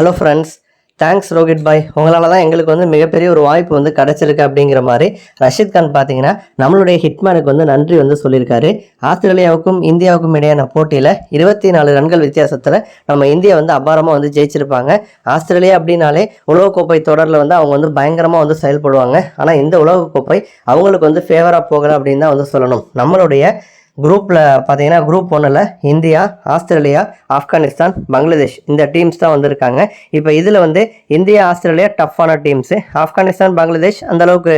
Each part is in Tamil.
Hello friends thanks Rohit bhai உங்களால் தான் எங்களுக்கு வந்து மிகப்பெரிய ஒரு வாய்ப்பு வந்து கிடச்சிருக்கு அப்படிங்கிற மாதிரி ரஷீத் கான் பார்த்தீங்கன்னா நம்மளுடைய ஹிட்மேனுக்கு வந்து நன்றி வந்து சொல்லியிருக்காரு. ஆஸ்திரேலியாவுக்கும் இந்தியாவுக்கும் இடையான போட்டியில் இருபத்தி நாலு ரன்கள் வித்தியாசத்தில் நம்ம இந்தியா வந்து அபாரமாக வந்து ஜெயிச்சிருப்பாங்க. ஆஸ்திரேலியா அப்படின்னாலே உலகக்கோப்பை தொடரில் வந்து அவங்க வந்து பயங்கரமாக வந்து செயல்படுவாங்க. ஆனால் இந்த உலகக்கோப்பை அவங்களுக்கு வந்து ஃபேவராக போகலை அப்படின்னு தான் வந்து சொல்லணும். நம்மளுடைய குரூப்பில் பார்த்தீங்கன்னா குரூப் ஒன்றில் இந்தியா ஆஸ்திரேலியா ஆப்கானிஸ்தான் பங்களாதேஷ் இந்த டீம்ஸ் தான் வந்திருக்காங்க. இப்போ இதில் வந்து இந்தியா ஆஸ்திரேலியா டஃப்பான டீம்ஸு ஆப்கானிஸ்தான் பங்களாதேஷ் அந்த அளவுக்கு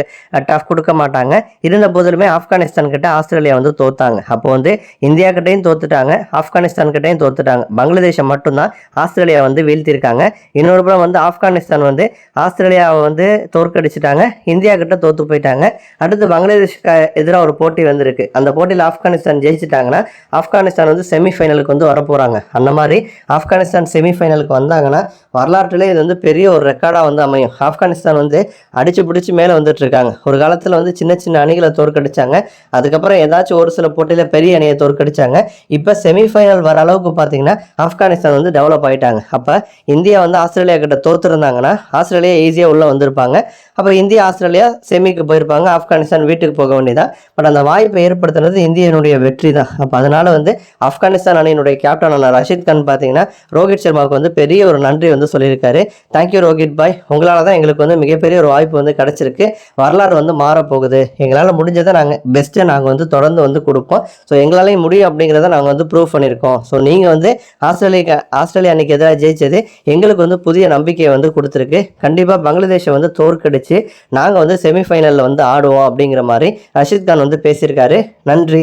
டஃப் கொடுக்க மாட்டாங்க. இருந்த போதிலுமே ஆப்கானிஸ்தான் கிட்ட ஆஸ்திரேலியா வந்து தோத்தாங்க. அப்போ வந்து இந்தியா கிட்டேயும் தோத்துட்டாங்க ஆப்கானிஸ்தான் கிட்டையும் தோத்துட்டாங்க. பங்களாதேஷை மட்டும்தான் ஆஸ்திரேலியா வந்து வீழ்த்திருக்காங்க. இன்னொரு புறம் வந்து ஆப்கானிஸ்தான் வந்து ஆஸ்திரேலியாவை வந்து தோற்கடிச்சிட்டாங்க. இந்தியா கிட்ட தோற்று போயிட்டாங்க. அடுத்து பங்களாதேஷ்க்கு எதிராக ஒரு போட்டி வந்திருக்கு. அந்த போட்டியில் ஆப்கானிஸ்தான் ஜெயிச்சிட்டாங்கன்னா ஆப்கானிஸ்தான் வந்து செமிஃபைனலுக்கு வந்து வரப்போகிறாங்க அந்த மாதிரி ஆப்கானிஸ்தான் செமிஃபைனலுக்கு வந்தாங்கன்னா வரலாற்றிலே இது வந்து பெரிய ஒரு ரெக்கார்டாக வந்து அமையும். ஆப்கானிஸ்தான் வந்து அடிச்சு பிடிச்சி மேலே வந்துட்டு இருக்காங்க ஒரு காலத்தில் வந்து சின்ன சின்ன அணிகளை தோற்கடிச்சாங்க. அதுக்கப்புறம் ஏதாச்சும் ஒரு சில போட்டியில் பெரிய அணியை தோற்கடிச்சாங்க. இப்போ செமிஃபைனல் வர அளவுக்கு பார்த்தீங்கன்னா ஆப்கானிஸ்தான் வந்து டெவலப் ஆயிட்டாங்க. அப்போ இந்தியா வந்து ஆஸ்திரேலியா கிட்ட தோற்றுருந்தாங்கன்னா ஆஸ்திரேலியா ஈஸியாக உள்ளே வந்திருப்பாங்க. அப்போ இந்தியா ஆஸ்திரேலியா செமிக்கு போயிருப்பாங்க. ஆப்கானிஸ்தான் வீட்டுக்கு போக வேண்டியதான் பட் அந்த வாய்ப்பை ஏற்படுத்தினது இந்தியனுடைய வெற்றி தான். அப்போ அதனால் வந்து ஆப்கானிஸ்தான் அணியினுடைய கேப்டனான ரஷித் கான் பார்த்தீங்கன்னா ரோஹித் சர்மாவுக்கு வந்து பெரிய ஒரு நன்றி வந்து சொல்லியிருக்காரு. Thank you Rohit bhai. உங்களால் தான் எங்களுக்கு வந்து மிகப்பெரிய ஒரு வாய்ப்பு வந்து கிடச்சிருக்கு. வரலாறு வந்து மாறப்போகுது. எங்களால் முடிஞ்சதை நாங்கள் பெஸ்ட்டை நாங்கள் வந்து தொடர்ந்து வந்து கொடுப்போம். ஸோ எங்களாலையும் முடியும் அப்படிங்கிறத நாங்கள் வந்து ப்ரூவ் பண்ணியிருக்கோம். ஸோ நீங்கள் வந்து ஆஸ்திரேலியா ஆஸ்திரேலியா அன்னைக்கு எதிராக ஜெயிச்சது எங்களுக்கு வந்து புதிய நம்பிக்கையை வந்து கொடுத்துருக்கு. கண்டிப்பாக பங்களாதேஷை வந்து தோற்கடிச்சு நாங்கள் வந்து செமிஃபைனலில் வந்து ஆடுவோம் அப்படிங்கிற மாதிரி ரஷித் கான் வந்து பேசியிருக்காரு. நன்றி.